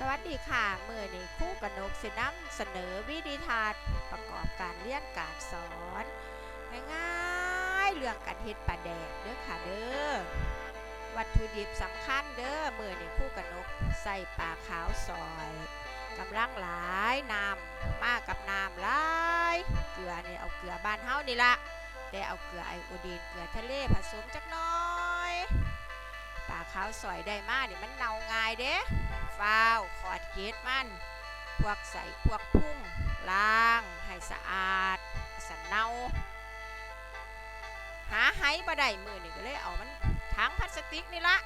สวัสดีค่ะ มือนี้คู่กนกสิน้ำเสนอวิธีทานประกอบการเรียนการสอนง่ายๆเรื่องการเฮ็ดปลาแดกเด้อค่ะเด้อวัตถุดิบสำคัญเด้อมือนี้คู่กนกใส่ปลาขาวซอยกำลังหลายน้ำมากกับน้ำหลายเกลือนี่เอาเกลือบ้านเฮานี่ละแต่เอาเกลือไอโอดีนเกลือทะเลผสมจักน้อยปลาขาวซอยได้มากนี่มันเน่าง่ายเด้ ฟาวขอดเกล็ดมัน พวกใส่พวกพุ่งล้าง ให้สะอาดสันเนาหาไห้บ่ได้มือนี่ก็เลยเอามันถังพลาสติกนี่ละ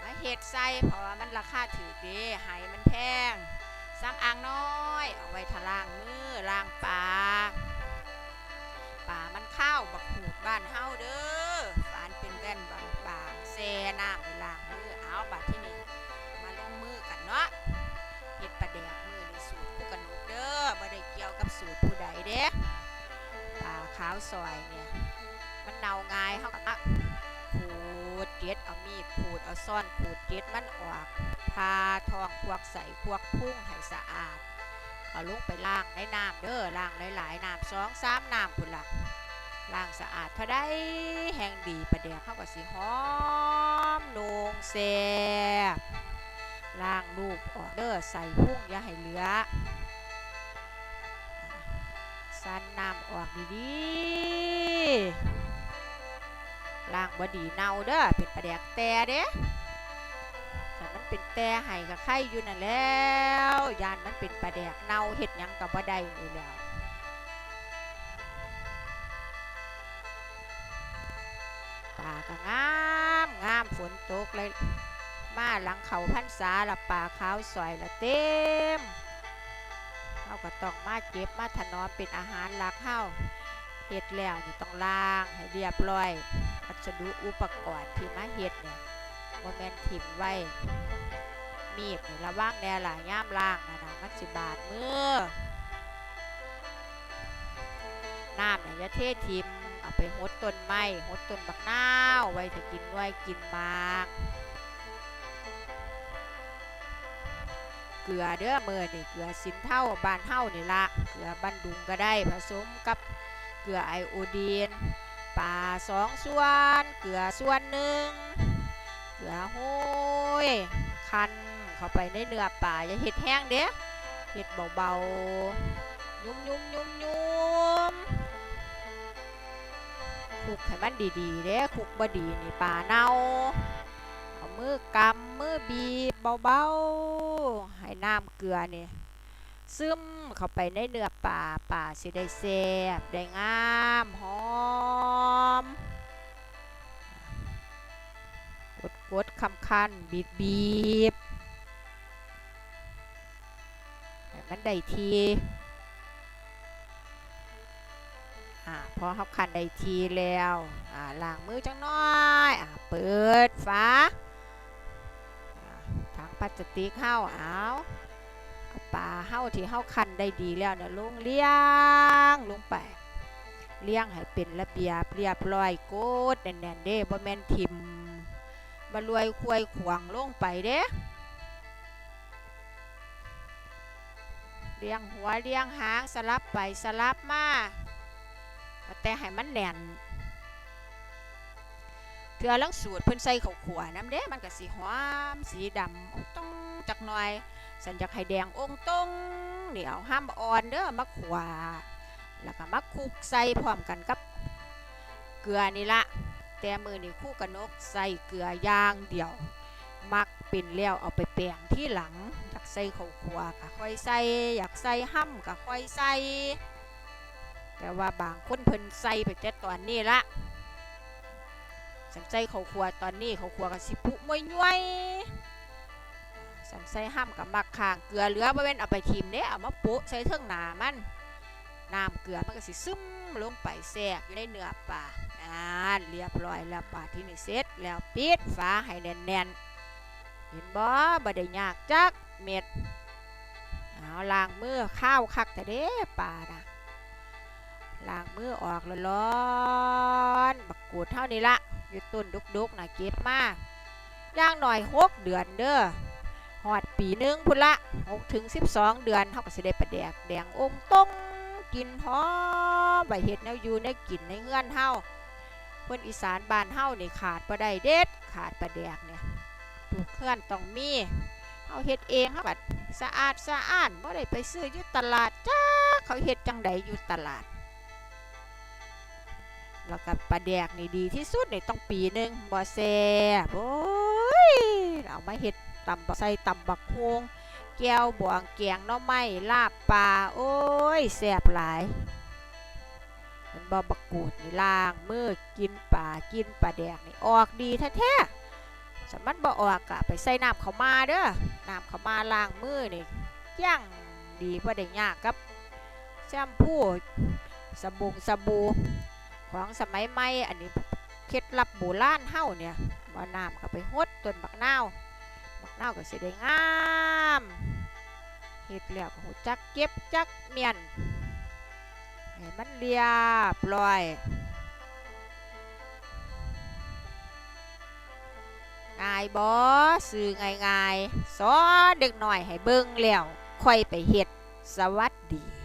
มาเห็ดใส่เพราะว่ามันราคาถือดีไห้มันแพงซ้ำอ่างน้อยเอาไว้ทล่างมือล้างปลาปลามันเข้าวบักหูดบ้านเฮาเด้อ ซอยเนี่ย มันเน่าง่ายเฮาก็มาขูดเจ็ดเอามีดขูดเอาซ่อนขูดเจ็ดมันออกพาทองพวกใส่พวกพุ่งให้สะอาด เอาลงไปล้างในน้ำเด้อล้างหลายๆน้ำสองสามน้ำพุ่นละล้างสะอาดเท่าได้แห้งดีปลาแดกเข้ากับสีหอมนงแซ่บล่างรูปออกเด้อใส่พุ่งอย่าให้เหลือ สันน้ำออกดีๆล่างบดีเนาเด้อเป็นประแดกแต่เด้แต่มันเป็นแต่ให้กับไข่อยู่นั่นแล้วยานมันเป็นประแดกเนาเห็ดยังกับบ่ได้เลยแล้วตาก็งามงามฝนตกเลยมาหลังเขาพันษาละป่าขาวสอยละเต็มาก็ต้องมาเก็บมาถนอมเป็นอาหารหลักเฮาเฮ็ดแล้วนี่ต้องล้างให้เรียบร้อยวัสดุอุปกรณ์ที่มาเฮ็ดเนี่ยบ่แมนถิ่มไว้ มีดนี่ระวังแน่ล่ะย่ามล้างนะนะมันสิบาดมือน้ำเนี่ยอย่าเททิมเอาไปหดต้นไม้หดต้นบักนาวไว้ถ้ากินไว้กินมาก ลือเด้อมือนี่เกลือสินเท่าบานเท่านี่ละเกลือบันดุงก็ได้ผสมกับเกลือไอโอดีนปลาสองส่วน เกลือส่วนหนึ่งเกลือห้ยคันเข้าไปในเนื้อปลาอย่าเห็ดแห้งเด้เห็ดเบาๆยุ่มยุ่มยุ่มยุ่มคลุกให้มันดีๆเด้คลุกบดีนี่ปลาเน่าเอามือกำมือบีบเบาๆ ให้น้ำเกลือนี่ซึมเข้าไปในเนื้อปลาปลาสิได้แซ่บได้งามหอมกดกดคำคันบีบบีบให้มันได้ทีอ่าพอเขาคันได้ทีแล้วอ่าล้างมือจังน้อยอ่าเปิดฝา พลาสติกเฮาเอาเอาปลาเฮาที่เฮาคันได้ดีแล้วเนี่ยลงเลี้ยงลงไปเลี้ยงให้เป็นระเบียบเรียบร้อยโกดแน่นๆเด้บ่แม่นทิมบรวยควยขวางลงไปเด้เลี้ยงหัวเลี้ยงหางสลับไปสลับมาแต่ให้มันแน่น เทือลังสูตรเพิ่นใส่ข้าวขัวน้ำเด้มันก็สีหอมสีดำต้องจักหน่อย สันอยากให้แดงองตรงเดี๋ยวห้ามอ่อนเด้อมะขวาแล้วก็มาคลุกใส่พร้อมกันกับเกลือนี่ละแต่มือนี่คู่กับนกใส่เกลือย่างเดียว มักเป็นแล้วเอาไปแปลงที่หลังอยากใส่ข้าวขัวก็ค่อยใส่อยากใส่ห้ำก็ค่อยใส่แต่ว่าบางคนเพิ่นใส่ไปแต่ตอนนี้ละ สันใส่ข้าวคั่วตอนนี้ข้าวคั่วกับสิปุมวยย้วยสันใส่ห้ำกับมักข้างเกลือเหลือบ่แม่นเอาไปทิมเด้เอามาโปะใส่เทิงหนามันน้ำเกลือมันก็สิซึมลงไปแทรกอยู่ในเนื้อปลาอ่าเรียบร้อยแล้วปลาที่นี่เสร็จแล้วปิดฝาให้แน่นๆเห็นบ่บ่ได้ยากจักเม็ดเอาล้างมือข้าวคักแต่เด้ปลานะล้างมือออกร้อนๆบักกูดเท่านี้ละ อยู่ต้นดุกๆนะเก็บมาย่างหน่อยหกเดือนเด้อฮอดปีหนึงพุ่นละ6ถึง12เดือนเฮาก็สิได้ปลาแดกแดงองต้งกินหอมไว้เฮ็ดแนวอยู่ในกินในเฮือนเฮาคนอีสานบ้านเฮานี่ขาดบ่ได้เด็ดขาดปลาแดกเนี่ยทุกเฮือนต้องมีเฮาเฮ็ดเองเฮาบัดสะอาดสะอ้านบ่ได้ไปซื้ออยู่ตลาดจ้าเขาเฮ็ดจังใดอยู่ตลาด แล้วก็ปลาแดกนี่ดีที่สุดนี่ต้องปีหนึ่งบ่แซ่บโอ้ยเอามาเฮ็ดตำบักใส่ตำบักฮวงแก้วบวงแกงน่อไม้ลาบปลาโอ้ยแซ่บหลายมันบ่บักกูดนี่ล้างมือกินปลากินปลาแดกนี่ออกดีแท้ๆสมันบ่ออกก็ไปใส่น้ำเขามาเด้อน้ำเขามาล้างมือนี่ย่างดีบ่ได้ยากกับแชมพูสบู่สบู่ ของสมัยใหม่อันนี้เคล็ดลับโบราณเฮาเนี่ยบ่น้ำก็ไปหดต้นบักนาวบักนาวก็สิได้งามเฮ็ดแล้วก็หูจักเก็บจักเมียนให้มันเรียบร้อยง่ายบ่สื่อง่ายๆสอนเด็กหน่อยให้เบิ่งแล้วค่อยไปเฮ็ดสวัสดี